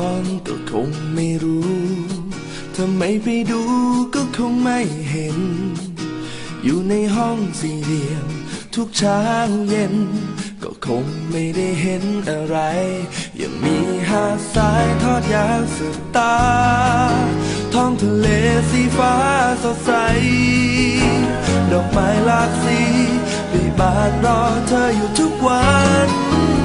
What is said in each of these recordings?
อนก็คงไม่รู้ ถ้าไม่ไปดูก็คงไม่เห็น อยู่ในห้องสี่เหลี่ยมทุกเช้าเย็น ก็คงไม่ได้เห็นอะไร ยังมีหาดทายทอดยาวสุดตา ท้องทะเลสีฟ้าสดใส ดอกไม้หลากสีบีบานรอเธออยู่ทุกวัน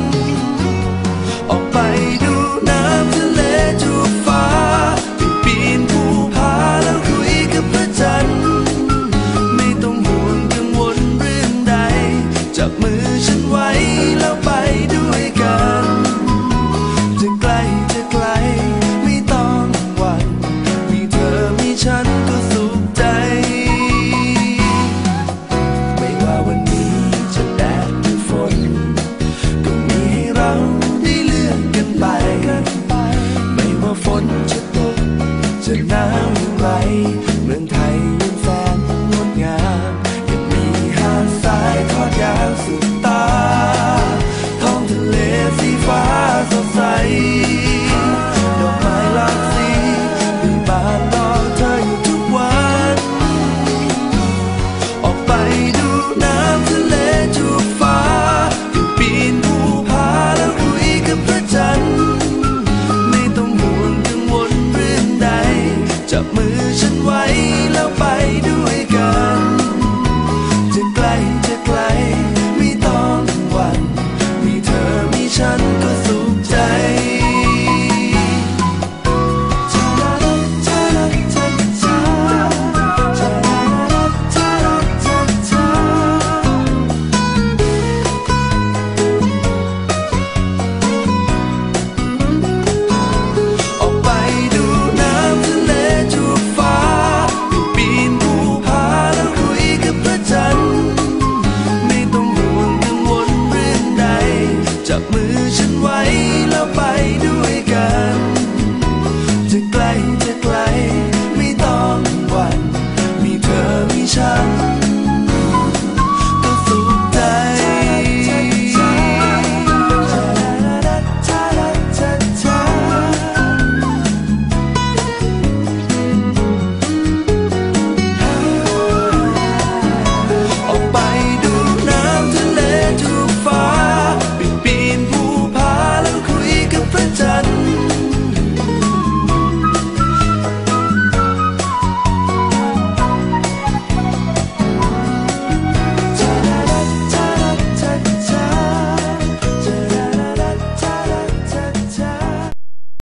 괜찮아. จับมือฉันไว้แล้วไป aí.